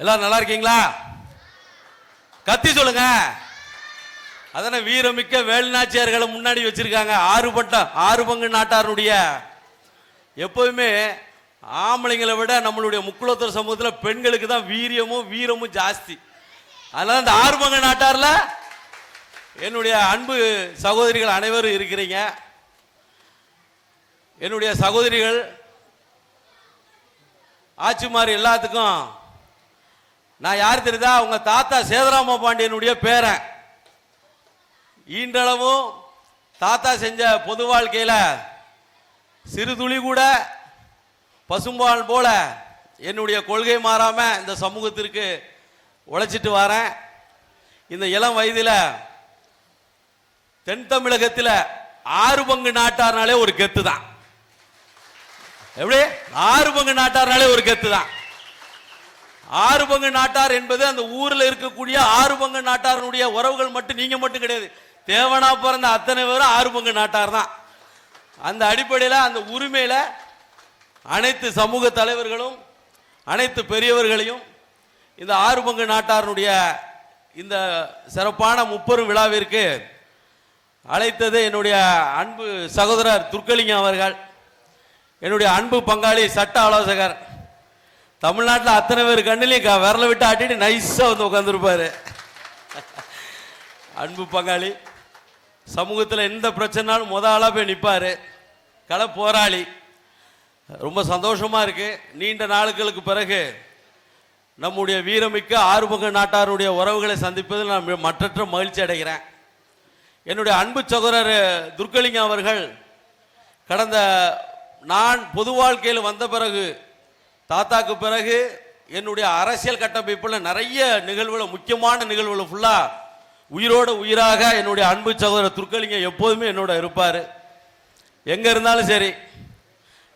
எல்லாரும் நல்லா இருக்கீங்களா? கத்தி சொல்லுங்க. அதானே வீரமிக்க வேலுநாச்சியார்களை முன்னாடி வச்சிருக்காங்க. ஆறுபட்ட ஆறு பங்கு நாட்டாருடைய எப்போதுமே ஆம்பளைங்களை விட நம்மளுடைய முக்குலத்தூர் சமூகத்தில் பெண்களுக்கு தான் வீரியமும் வீரமும் ஜாஸ்தி. அதனால இந்த ஆறு பங்கு நாட்டாரில் என்னுடைய அன்பு சகோதரிகள் அனைவரும் இருக்கிறீங்க. என்னுடைய சகோதரிகள் ஆட்சிமார் எல்லாத்துக்கும் நான் யார் தெரியுதா? உங்க தாத்தா சேதராம பாண்டியனுடைய பேரன். ஈன்றளவும் தாத்தா செஞ்ச பொது வாழ்க்கையில் சிறு துளி கூட பசும்பால் போல என்னுடைய கொள்கை மாறாம இந்த சமூகத்திற்கு உழைச்சிட்டு வரேன். இந்த இளம் வயதில் தென் தமிழகத்தில் ஆறு பங்கு நாட்டார்னாலே ஒரு கெத்து தான் எப்படி? ஆறு பங்கு நாட்டார்னாலே ஒரு கெத்து தான் ஆறுபங்கு நாட்டார் என்பது அந்த ஊரில் இருக்கக்கூடிய ஆறு பங்கு நாட்டாருடைய உறவுகள் மட்டும் நீங்க மட்டும் கிடையாது. தேவனா பிறந்த அத்தனை பேரும் ஆறுபங்கு நாட்டார் தான். அந்த அடிப்படையில் அந்த உரிமையில அனைத்து சமூக தலைவர்களும் அனைத்து பெரியவர்களையும் இந்த ஆறுபங்கு நாட்டாருடைய இந்த சிறப்பான முப்பெரும் விழாவிற்கு அழைத்தது என்னுடைய அன்பு சகோதரர் துர்கலிங்கம் அவர்கள் என்னுடைய அன்பு பங்காளி சட்ட ஆலோசகர். தமிழ்நாட்டில் அத்தனை பேர் கண்ணிலையும் விரல விட்டு ஆட்டிட்டு நைஸாக வந்து உட்காந்துருப்பாரு அன்பு பங்காளி சமூகத்தில் எந்த பிரச்சனைனாலும் முத ஆளாக போய் நிற்பார் கள போராளி. ரொம்ப சந்தோஷமாக இருக்குது நீண்ட நாளுகளுக்கு பிறகு நம்முடைய வீரமிக்க ஆறுமுக நாட்டாருடைய உறவுகளை சந்திப்பதில் நான் மற்றற்ற மகிழ்ச்சி அடைகிறேன். என்னுடைய அன்பு சகோதரர் துர்கலிங்கம் அவர்கள் கடந்த நான் பொது வாழ்க்கையில் வந்த பிறகு தாத்தாக்கு பிறகு என்னுடைய அரசியல் கட்டமைப்பில் நிறைய நிகழ்வுகள் முக்கியமான நிகழ்வுகள் ஃபுல்லாக உயிரோட உயிராக என்னுடைய அன்பு சகோதரர் துர்க்கலிங்க எப்போதுமே என்னோட இருப்பார். எங்கே இருந்தாலும் சரி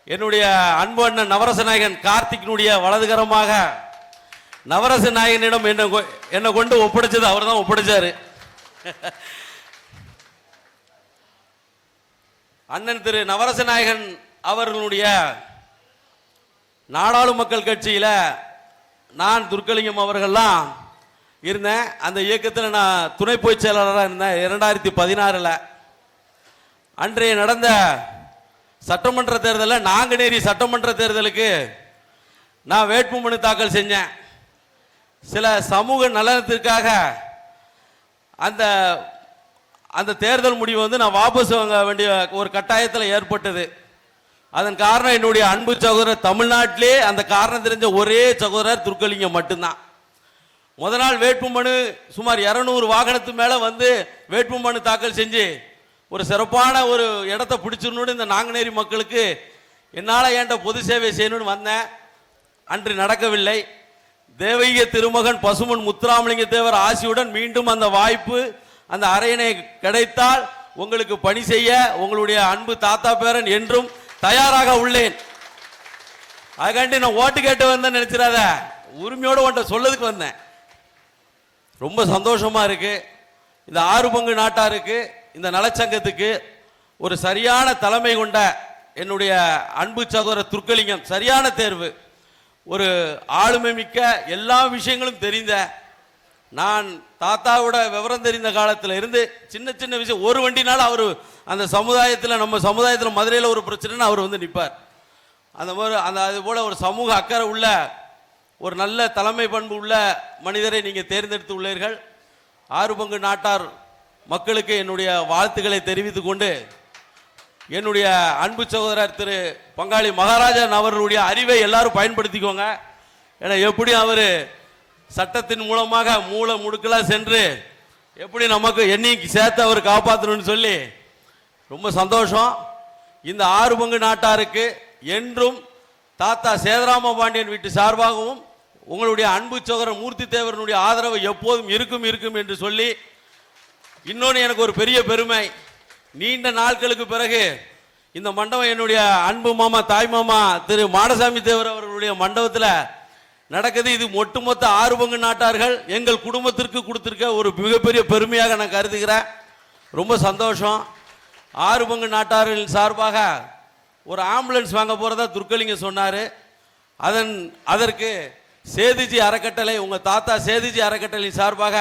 என்னுடைய அன்பு அண்ணன் நவரச நாயகன் கார்த்திக்னுடைய வலதுகரமாக நவரச நாயகனிடம் என்னை கொ- என்னை கொண்டு ஒப்படைச்சது அவர் தான் ஒப்படைச்சார். அண்ணன் திரு நவரச நாயகன் அவர்களுடைய நாடாளு மக்கள் கட்சியில் நான் துர்க்கலிங்கம் அவர்கள்லாம் இருந்தேன். அந்த இயக்கத்தில் நான் துணை பொதுச் செயலாளராக இருந்தேன் இரண்டாயிரத்தி பதினாறில். அன்றைய நடந்த சட்டமன்ற தேர்தலில் நாங்குநேரி சட்டமன்ற தேர்தலுக்கு நான் வேட்புமனு தாக்கல் செஞ்சேன். சில சமூக நலனத்திற்காக அந்த அந்த தேர்தல் முடிவு வந்து நான் வாபஸ் வாங்க வேண்டிய ஒரு கட்டாயத்தில் ஏற்பட்டது. அதன் காரணம் என்னுடைய அன்பு சகோதரர் தமிழ்நாட்டிலே அந்த காரணம் தெரிஞ்ச ஒரே சகோதரர் துர்க்கலிங்கம் மட்டும்தான். முத நாள் வேட்புமனு சுமார் இரநூறு வாகனத்து மேலே வந்து வேட்புமனு தாக்கல் செஞ்சு ஒரு சிறப்பான ஒரு இடத்த பிடிச்சிடணும்னு இந்த நாங்குநேரி மக்களுக்கு என்னால் ஏன்ட்ட பொது சேவை செய்யணும்னு வந்தேன். அன்று நடக்கவில்லை. தேவகிய திருமகன் பசுமன் முத்துராமலிங்க தேவர் ஆசியுடன் மீண்டும் அந்த வாய்ப்பு அந்த அரையணை கிடைத்தால் உங்களுக்கு பணி செய்ய உங்களுடைய அன்பு தாத்தா பேரன் என்றும் தயாராக உள்ளேன். அதுக்காண்டி நான் ஓட்டு கேட்டு வந்தேன்னு நினைச்சிடாத. உரிமையோடு உன்ட்ட சொல்லதுக்கு வந்தேன். ரொம்ப சந்தோஷமாக இருக்கு. இந்த ஆறு பங்கு நாட்டாருக்கு இந்த நலச்சங்கத்துக்கு ஒரு சரியான தலைமை கொண்ட என்னுடைய அன்பு சகோதர துர்க்கலிங்கம் சரியான தேர்வு. ஒரு ஆளுமை மிக்க எல்லா விஷயங்களும் தெரிந்த நான் தாத்தாவோட விவரம் தெரிந்த காலத்தில் இருந்து சின்ன சின்ன விஷயம் ஒரு வண்டினால அவர் அந்த சமுதாயத்தில் நம்ம சமுதாயத்தில் மதுரையில் ஒரு பிரச்சனைன்னு அவர் வந்து நிற்பார் அந்த மாதிரி அந்த அது போல் ஒரு சமூக அக்கறை உள்ள ஒரு நல்ல தலைமை பண்பு உள்ள மனிதரை நீங்கள் தேர்ந்தெடுத்து உள்ளீர்கள். ஆறு பங்கு நாட்டார் மக்களுக்கு என்னுடைய வாழ்த்துக்களை தெரிவித்து கொண்டு என்னுடைய அன்பு சகோதரர் திரு பங்காளி மகாராஜன் அவர்களுடைய அறிவை எல்லாரும் பயன்படுத்திக்கோங்க. ஏன்னா எப்படி அவர் சட்டத்தின் மூலமாக மூளை முடுக்கலாக சென்று எப்படி நமக்கு எண்ணிக்கை சேர்த்து அவர் காப்பாற்றணும்னு சொல்லி ரொம்ப சந்தோஷம். இந்த ஆறு பங்கு நாட்டாருக்கு என்றும் தாத்தா சேதராம பாண்டியன் வீட்டு சார்பாகவும் உங்களுடைய அன்பு சகோதரர் மூர்த்தி தேவரனுடைய ஆதரவு எப்போதும் இருக்கும் இருக்கும் என்று சொல்லி இன்னொன்று எனக்கு ஒரு பெரிய பெருமை. நீண்ட நாட்களுக்கு பிறகு இந்த மண்டபம் என்னுடைய அன்பு மாமா தாய் மாமா திரு மாடசாமி தேவர் அவர்களுடைய மண்டபத்தில் நடக்குது. இது ஒட்டுமொத்த ஆறு பங்கு நாட்டார்கள் எங்கள் குடும்பத்திற்கு கொடுத்துருக்க ஒரு மிகப்பெரிய பெருமையாக நான் கருதுகிறேன். ரொம்ப சந்தோஷம். ஆறு பங்கு நாட்டார்களின் சார்பாக ஒரு ஆம்புலன்ஸ் வாங்க போகிறதா துர்க்கலிங்க சொன்னார். அதன் அதற்கு சேதுஜி அறக்கட்டளை உங்கள் தாத்தா சேதுஜி அறக்கட்டளையின் சார்பாக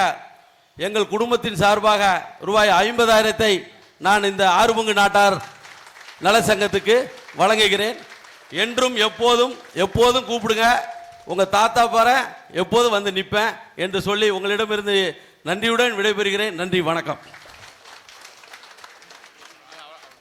எங்கள் குடும்பத்தின் சார்பாக ரூபாய் ஐம்பதாயிரத்தை நான் இந்த ஆறுபங்கு நாட்டார் நல சங்கத்துக்கு வழங்குகிறேன். என்றும் எப்போதும் எப்போதும் கூப்பிடுங்க. உங்கள் தாத்தா பார எப்போதும் வந்து நிற்பேன் என்று சொல்லி உங்களிடமிருந்து நன்றியுடன் விடைபெறுகிறேன். நன்றி வணக்கம்.